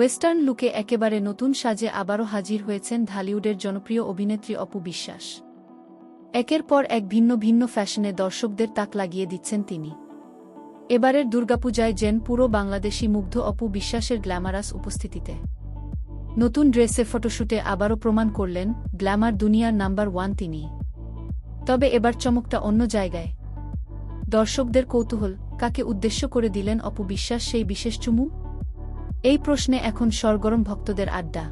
Western লুকে একেবারে নতুন সাজে আবারও হাজির হয়েছেন ঢালিউডের জনপ্রিয় অভিনেত্রী অপু বিশ্বাস। একের পর এক ভিন্ন ভিন্ন ফ্যাশনে দর্শকদের তাক লাগিয়ে দিচ্ছেন তিনি। এবারের দুর্গাপূজায় জেন পুরো বাংলাদেশি মুগ্ধ অপু বিশ্বাসের গ্ল্যামারাস উপস্থিতিতে। নতুন ড্রেসে ফটোশুটে আবারও প্রমাণ করলেন, গ্ল্যামার দুনিয়ার নাম্বার ওয়ান তিনি। তবে এবার চমকটা অন্য জায়গায়। দর্শকদের কৌতূহল, কাকে উদ্দেশ্য করে দিলেন অপু বিশ্বাস সেই বিশেষ চুমু? এই প্রশ্নে এখন সরগরম ভক্তদের আড্ডা।